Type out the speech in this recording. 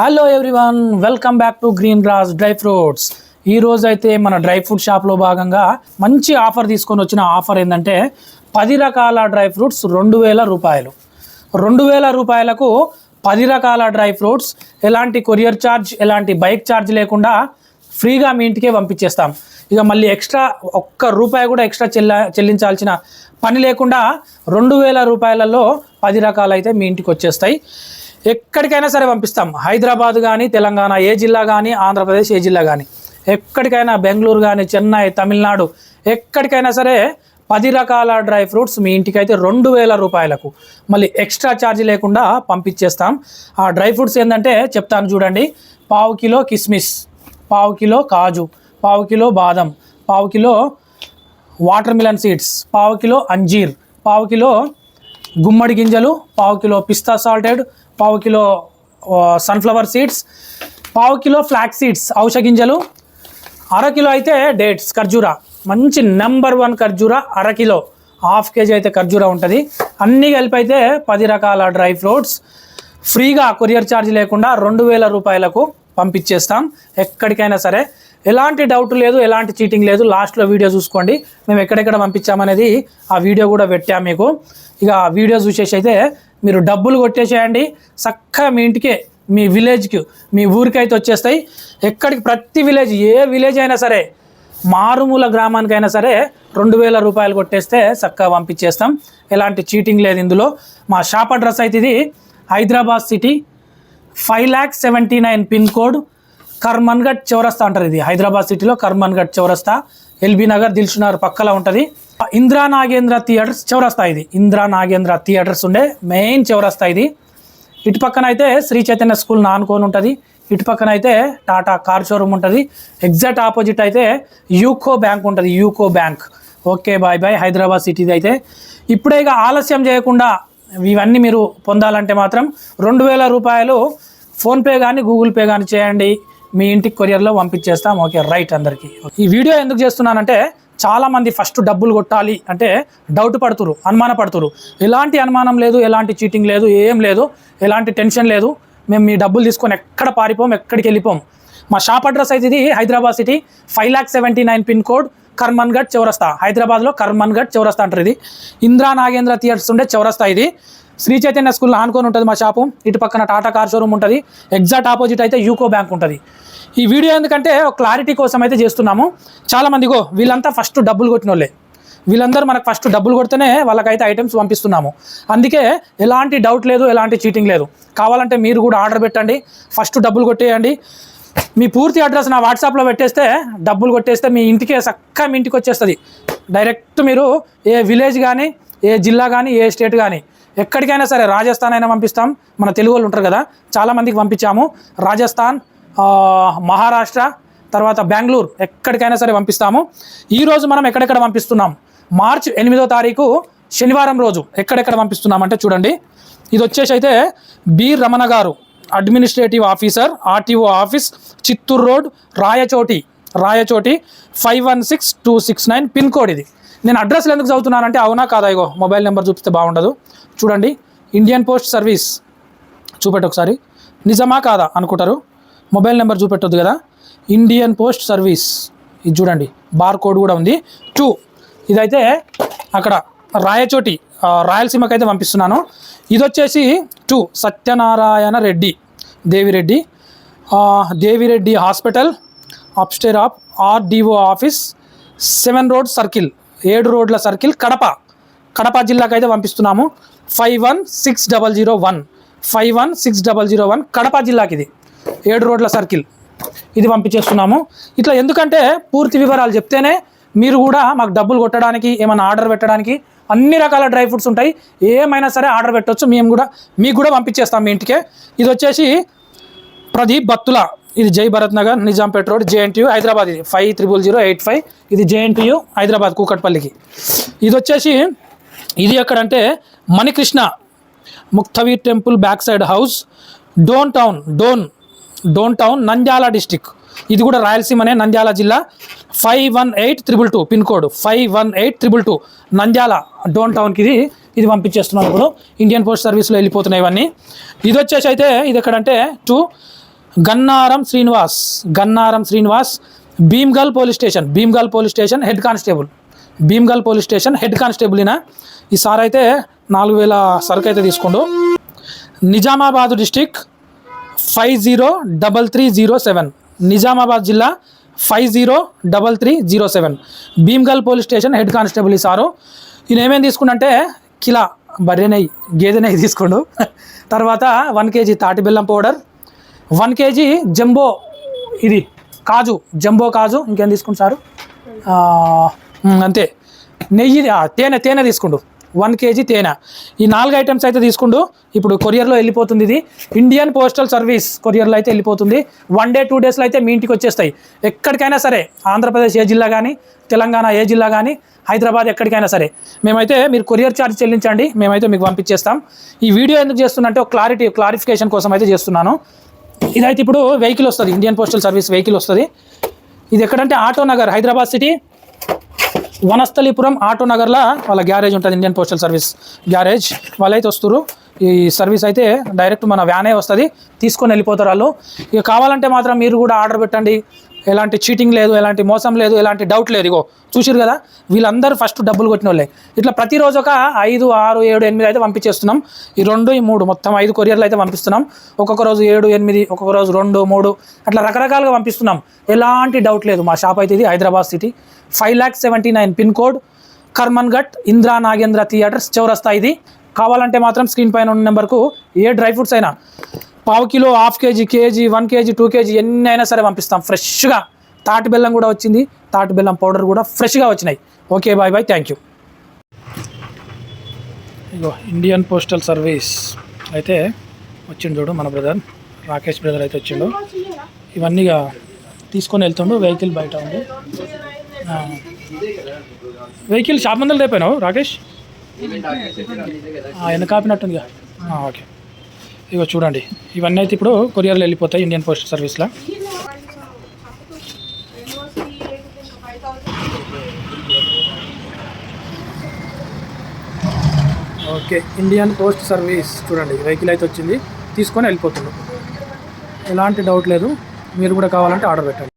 Hello everyone welcome back to green grass dry fruits ఈ రోజు అయితే మన డ్రై ఫ్రూట్ షాప్లో భాగంగా మంచి ఆఫర్ తీసుకొని వచ్చిన ఆఫర్ ఏంటంటే పది రకాల డ్రై ఫ్రూట్స్ రెండు వేల రూపాయలు. రెండు వేల రూపాయలకు పది రకాల డ్రై ఫ్రూట్స్ ఎలాంటి కొరియర్ ఛార్జ్ ఎలాంటి బైక్ ఛార్జ్ లేకుండా ఫ్రీగా మీ ఇంటికే పంపించేస్తాం. ఇక మళ్ళీ ఎక్స్ట్రా ఒక్క రూపాయి కూడా ఎక్స్ట్రా చెల్ల చెల్లించాల్సిన పని లేకుండా రెండు వేల రూపాయలలో పది రకాలు అయితే మీ ఇంటికి వచ్చేస్తాయి. ఎక్కడికైనా సరే పంపిస్తాం. హైదరాబాద్ కానీ తెలంగాణ ఏ జిల్లా కానీ ఆంధ్రప్రదేశ్ ఏ జిల్లా కానీ ఎక్కడికైనా బెంగళూరు కానీ చెన్నై తమిళనాడు ఎక్కడికైనా సరే పది రకాల డ్రై ఫ్రూట్స్ మీ ఇంటికి అయితే రెండు వేల రూపాయలకు. మళ్ళీ ఎక్స్ట్రా ఛార్జ్ లేకుండా పంపించేస్తాం. ఆ డ్రై ఫ్రూట్స్ ఏంటంటే చెప్తాను చూడండి. పావు కిలో కిస్మిస్ పావు కిలో కాజు పావు కిలో బాదం పావు కిలో వాటర్ మిలన్ సీడ్స్ పావు కిలో అంజీర్ పావు కిలో గుమ్మడి గింజలు పావు కిలో పిస్తా సాల్టెడ్ పావు కిలో సన్ఫ్లవర్ సీడ్స్ పావు కిలో ఫ్లాక్ సీడ్స్ ఔష గింజలు అరకిలో అయితే డేట్స్ ఖర్జూరా. మంచి నెంబర్ వన్ ఖర్జూరా అరకిలో హాఫ్ కేజీ అయితే ఖర్జూరా ఉంటుంది. అన్నీ కలిపి అయితే పది రకాల డ్రై ఫ్రూట్స్. ఫ్రీగా కొరియర్ ఛార్జ్ లేకుండా రెండు వేల రూపాయలకు పంపించేస్తాం. ఎక్కడికైనా సరే ఎలాంటి డౌట్ లేదు ఎలాంటి చీటింగ్ లేదు. లాస్ట్లో వీడియో చూసుకోండి. మేము ఎక్కడెక్కడ పంపించామనేది ఆ వీడియో కూడా పెట్టాం మీకు. ఇక ఆ వీడియో చూసేసి అయితే మీరు డబ్బులు కొట్టేసేయండి. చక్కగా మీ ఇంటికే మీ విలేజ్కి మీ ఊరికి అయితే వచ్చేస్తాయి. ఎక్కడికి ప్రతి విలేజ్ ఏ విలేజ్ అయినా సరే మారుమూల గ్రామానికైనా సరే రెండు వేల రూపాయలు కొట్టేస్తే చక్కగా పంపించేస్తాం. ఎలాంటి చీటింగ్ లేదు ఇందులో. మా షాప్ అడ్రస్ అయితే ఇది Hyderabad city five lakh seventy nine pin code Karmanghat చౌరస్తా అంటారు ఇది. హైదరాబాద్ సిటీలో కర్మన్ఘట్ చౌరస్తా ఎల్బీ నగర్ దిల్సునగర్ పక్కల ఉంటుంది. ఇందిరా నాగేంద్ర థియేటర్స్ చౌరస్తా ఇది. ఇందిరా నాగేంద్ర థియేటర్స్ ఉండే మెయిన్ చౌరస్తా ఇది. ఇటు పక్కన అయితే శ్రీ చైతన్య స్కూల్ నానుకొని ఉంటుంది. ఇటు పక్కన అయితే టాటా కార్ షోరూమ్ ఉంటుంది. ఎగ్జాక్ట్ ఆపోజిట్ అయితే యూకో బ్యాంక్ ఉంటుంది. UCO bank. Okay bye bye. Hyderabad సిటీది అయితే. ఇప్పుడే ఇక ఆలస్యం చేయకుండా ఇవన్నీ మీరు పొందాలంటే మాత్రం రెండు వేల రూపాయలు ఫోన్పే కానీ గూగుల్ పే కానీ చేయండి. మీ ఇంటికి కొరియర్లో పంపించేస్తాం. ఓకే రైట్ అందరికీ. ఈ వీడియో ఎందుకు చేస్తున్నానంటే చాలామంది ఫస్ట్ డబ్బులు కొట్టాలి అంటే డౌట్ పడుతురు అనుమాన పడుతురు ఎలాంటి అనుమానం లేదు ఎలాంటి చీటింగ్ లేదు ఏం లేదు ఎలాంటి టెన్షన్ లేదు. మేము మీ డబ్బులు తీసుకొని ఎక్కడ పారిపోం ఎక్కడికి వెళ్ళిపోం. మా షాప్ అడ్రస్ అయితే ఇది Hyderabad city five lakh seventy nine pin code Karmanghat చౌరస్తా. హైదరాబాద్లో కర్మన్గఢ్ చౌరస్తా అంటారు ఇది. ఇందిరా నాగేంద్ర థియేటర్స్ ఉండే చౌరస్తా ఇది. శ్రీ చైతన్య స్కూల్ ఆనుకొని ఉంటుంది మా షాపు. ఇటు పక్కన టాటా కార్ షోరూమ్ ఉంటుంది. ఎగ్జాక్ట్ ఆపోజిట్ అయితే యూకో బ్యాంక్ ఉంటుంది. ఈ వీడియో ఎందుకంటే క్లారిటీ కోసం అయితే చేస్తున్నాము. చాలామందిగో వీళ్ళంతా ఫస్ట్ డబ్బులు కొట్టిన వాళ్ళే వీళ్ళందరూ మనకు ఫస్ట్ డబ్బులు కొడితేనే వాళ్ళకైతే ఐటమ్స్ పంపిస్తున్నాము. అందుకే ఎలాంటి డౌట్ లేదు ఎలాంటి చీటింగ్ లేదు. కావాలంటే మీరు కూడా ఆర్డర్ పెట్టండి. ఫస్ట్ డబ్బులు కొట్టేయండి. మీ పూర్తి అడ్రస్ నా వాట్సాప్లో పెట్టేస్తే డబ్బులు కొట్టేస్తే మీ ఇంటికే చక్కగా మీ ఇంటికి వచ్చేస్తుంది. డైరెక్ట్ మీరు ఏ విలేజ్ కానీ ఏ జిల్లా కానీ ఏ స్టేట్ కానీ ఎక్కడికైనా సరే రాజస్థాన్ అయినా పంపిస్తాం. మన తెలుగు వాళ్ళు ఉంటారు కదా చాలామందికి పంపించాము. రాజస్థాన్ మహారాష్ట్ర తర్వాత బెంగళూరు ఎక్కడికైనా సరే పంపిస్తాము. ఈరోజు మనం ఎక్కడెక్కడ పంపిస్తున్నాం? మార్చ్ ఎనిమిదో తారీఖు శనివారం రోజు ఎక్కడెక్కడ పంపిస్తున్నామంటే చూడండి. ఇది వచ్చేసి అయితే B. Ramana garu administrative officer RTO office Chittoor road Rayachoti Rayachoti five one six two six nine pin code ఇది. నేను అడ్రస్లు ఎందుకు చదువుతున్నానంటే అవునా కాదా ఇగో మొబైల్ నెంబర్ చూపిస్తే బాగుండదు. చూడండి ఇండియన్ పోస్ట్ సర్వీస్ చూపెట్టు ఒకసారి. నిజమా కాదా అనుకుంటారు. మొబైల్ నెంబర్ చూపెట్టొద్దు కదా. ఇండియన్ పోస్ట్ సర్వీస్ ఇది చూడండి బార్ కోడ్ కూడా ఉంది. టూ ఇదైతే అక్కడ రాయచోటి రాయలసీమకి అయితే పంపిస్తున్నాను. ఇది వచ్చేసి to Satyanarayana Reddy Devireddy Devireddy hospital upstair of RDO office seven road circle. ఏడు రోడ్ల సర్కిల్ కడప. కడప జిల్లాకు అయితే పంపిస్తున్నాము. Five one six double zero one. Five one six double zero one Kadapa జిల్లాకి ఇది ఏడు రోడ్ల సర్కిల్ ఇది పంపించేస్తున్నాము. ఇట్లా ఎందుకంటే పూర్తి వివరాలు చెప్తేనే మీరు కూడా మాకు డబ్బులు కొట్టడానికి ఏమైనా ఆర్డర్ పెట్టడానికి అన్ని రకాల డ్రై ఫ్రూట్స్ ఉంటాయి. ఏమైనా సరే ఆర్డర్ పెట్టవచ్చు మేము కూడా మీకు కూడా పంపించేస్తాం మీ ఇంటికే. ఇది వచ్చేసి ప్రదీప్ బత్తుల. ఇది జై భరత్ నగర్ నిజాంపేట రోడ్ జేఎన్టీయూ హైదరాబాద్ ఇది. Five triple zero eight five. ఇది జేఎన్టీయూ హైదరాబాద్ కూకట్పల్లికి. ఇది వచ్చేసి ఇది ఎక్కడంటే Manikrishna Muktaveer temple back side house Dhone town Dhone Dhone town Nandyal district. ఇది కూడా రాయలసీమనే నంద్యాల జిల్లా. Five one eight triple two pin code. Five one eight triple two Nandyal Dhone టౌన్కి ఇది ఇది పంపించేస్తున్నాం ఇప్పుడు. ఇండియన్ పోస్ట్ సర్వీస్లో వెళ్ళిపోతున్నాయి ఇవన్నీ. ఇది వచ్చేసి అయితే ఇది ఎక్కడంటే to Gannaram Srinivas Gannaram Srinivas Bheemgal police station Bheemgal police station head constable. Bheemgal police station head constable ఈయన. ఈ సార్ అయితే నాలుగు వేల సరుకు అయితే తీసుకోండు. Nizamabad district five zero double three zero seven. Nizamabad జిల్లా five zero double three zero seven. Bheemgal police station head constable ఈ sir. ఈయన ఏమేమి తీసుకుంటే కిలా బర్రె నెయ్యి గేదె నెయ్యి తీసుకోండు. తర్వాత వన్ కేజీ తాటి బెల్లం పౌడర్ వన్ కేజీ జంబో ఇది. కాజు జంబో కాజు ఇంకేం తీసుకుంటారు అంతే. నెయ్యి తేనె తేనె తీసుకుండు. వన్ కేజీ తేనె. ఈ నాలుగు ఐటమ్స్ అయితే తీసుకుండు. ఇప్పుడు కొరియర్లో వెళ్ళిపోతుంది ఇది. ఇండియన్ పోస్టల్ సర్వీస్ కొరియర్లో అయితే వెళ్ళిపోతుంది. వన్ డే టూ డేస్లో అయితే మీ ఇంటికి వచ్చేస్తాయి. ఎక్కడికైనా సరే ఆంధ్రప్రదేశ్ ఏ జిల్లా కానీ తెలంగాణ ఏ జిల్లా కానీ హైదరాబాద్ ఎక్కడికైనా సరే మేమైతే మీరు కొరియర్ ఛార్జ్ చెల్లించండి. మేమైతే మీకు పంపించేస్తాం. ఈ వీడియో ఎందుకు చేస్తున్నంటే ఒక క్లారిటీ క్లారిఫికేషన్ కోసం అయితే చేస్తున్నాను. ఇదైతే ఇప్పుడు వెహికల్ వస్తుంది. ఇండియన్ పోస్టల్ సర్వీస్ వెహికల్ వస్తుంది. ఇది ఎక్కడంటే auto Nagar Hyderabad city. Vanasthalipuram auto నగర్లో వాళ్ళ గ్యారేజ్ ఉంటుంది ఇండియన్ పోస్టల్ సర్వీస్ గ్యారేజ్. వాళ్ళైతే వస్తారు ఈ సర్వీస్ అయితే డైరెక్ట్ మన వ్యానే వస్తుంది. తీసుకొని వెళ్ళిపోతారు వాళ్ళు. ఇక కావాలంటే మాత్రం మీరు కూడా ఆర్డర్ పెట్టండి. ఎలాంటి చీటింగ్ లేదు ఎలాంటి మోసం లేదు ఎలాంటి డౌట్ లేదు. ఇగో చూసిరు కదా వీళ్ళందరూ ఫస్ట్ డబ్బులు కొట్టిన వాళ్ళే ఇట్లా ప్రతిరోజు ఒక ఐదు ఆరు ఏడు ఎనిమిది అయితే పంపించేస్తున్నాం. ఈ రెండు ఈ మూడు మొత్తం ఐదు కొరియర్లు అయితే పంపిస్తున్నాం. ఒక్కొక్క రోజు ఏడు ఎనిమిది ఒక్కొక్క రోజు రెండు మూడు అట్లా రకరకాలుగా పంపిస్తున్నాం. ఎలాంటి డౌట్ లేదు మా షాప్ అయితే ఇది Hyderabad city five lakh seventy nine pin code Karman Ghat Nagendra theatres చౌరస్తా ఇది. కావాలంటే మాత్రం స్క్రీన్ పైన ఉన్న నెంబర్కు ఏ డ్రై ఫ్రూట్స్ అయినా పావు kilo half KG KG one KG two KG ఎన్ని అయినా సరే పంపిస్తాం. ఫ్రెష్గా తాటి బెల్లం కూడా వచ్చింది. తాటి బెల్లం పౌడర్ కూడా ఫ్రెష్గా వచ్చినాయి. Okay bye bye thank you. Ego Indian postal service అయితే వచ్చిండు చూడు మన బ్రదర్. రాకేష్ బ్రదర్ అయితే వచ్చిండు. ఇవన్నీ ఇక తీసుకొని వెళ్తుండు. వెహికల్ బయట ఉంది. వెహికల్ షాప్ ముందర రేపోయినావు రాకేష్? వెనకాపినట్టుందిగా ఓకే. ఇగో చూడండి. ఇవన్నీ అయితే ఇప్పుడు కొరియర్లో వెళ్ళిపోతాయి ఇండియన్ పోస్ట్ సర్వీస్లో. ఓకే ఇండియన్ పోస్ట్ సర్వీస్ చూడండి. వెహికల్ అయితే వచ్చింది. తీసుకొని వెళ్ళిపోతుంది ఎలాంటి డౌట్ లేదు. మీరు కూడా కావాలంటే ఆర్డర్ పెట్టండి.